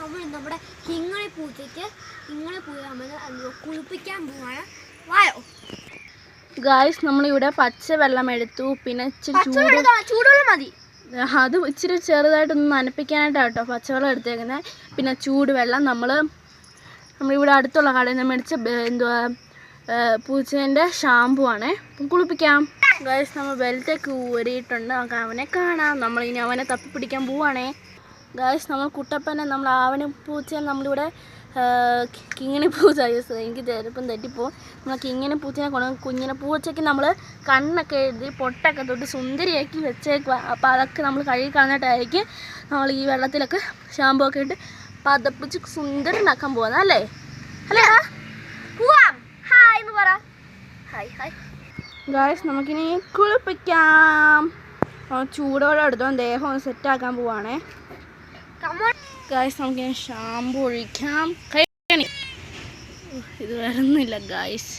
നമ്മൾ നമ്മുടെ കിങ്ങണി പൂച്ചയ്ക്ക് കിങ്ങണി പൂച്ച നമ്മൾ കുളിപ്പിക്കാൻ പോവാണ്. വായോ. ഗായ്സ് നമ്മളിവിടെ പച്ച വെള്ളം എടുത്തു പിന്നെ ചൂടുവെള്ളം മതി. അത് ഇച്ചിരി ചെറുതായിട്ടൊന്ന് നനപ്പിക്കാനായിട്ടാണ് കേട്ടോ പച്ചവെള്ളം എടുത്തേക്കുന്നത് പിന്നെ ചൂടുവെള്ളം നമ്മൾ നമ്മളിവിടെ അടുത്തുള്ള കടയിൽ നിന്ന് മേടിച്ച എന്തുവാ പൂച്ചേന്റെ ഷാമ്പു ആണേ. കുളിപ്പിക്കാം. ഗായ്സ് നമ്മൾ ബെൽറ്റൊക്കെ ഊരിയിട്ടുണ്ട്. നമുക്ക് അവനെ കാണാം. നമ്മളിനി അവനെ തപ്പി പിടിക്കാൻ പോവാണേ. ഗായ്സ് നമ്മൾ കുട്ടപ്പനെ നമ്മൾ ആവണി പൂച്ച നമ്മളിവിടെ കിങ്ങിണി പൂച്ച എനിക്ക് ചിലപ്പം തെറ്റിപ്പോവും. നമ്മൾ കിങ്ങിണി പൂച്ചനെ കൊണ്ട് കുഞ്ഞിനെ പൂച്ചയ്ക്ക് നമ്മൾ കണ്ണൊക്കെ എഴുതി പൊട്ടൊക്കെ തൊട്ട് സുന്ദരിയാക്കി വെച്ചേക്കുക അപ്പോൾ അതൊക്കെ നമ്മൾ കഴുകി കളഞ്ഞിട്ടായിരിക്കും നമ്മൾ ഈ വെള്ളത്തിലൊക്കെ ഷാമ്പു ഒക്കെ ഇട്ട് പതപ്പിച്ച് സുന്ദരനാക്കാൻ പോകുന്നത് അല്ലേ? അല്ലേ പോവാം. ഹായ് എന്ന് പറ. ഹായ് ഹായ് ഗായ്സ് നമുക്കിനി കുളിപ്പിക്കാം. ചൂടോടെ എടുത്തോ ദേഹം സെറ്റാക്കാൻ പോവാണേ. ഗായ്സ് ഞാൻ ഷാമ്പു ഒഴിക്കാം. കൈ ഇത് വരുന്നില്ല ഗായ്സ്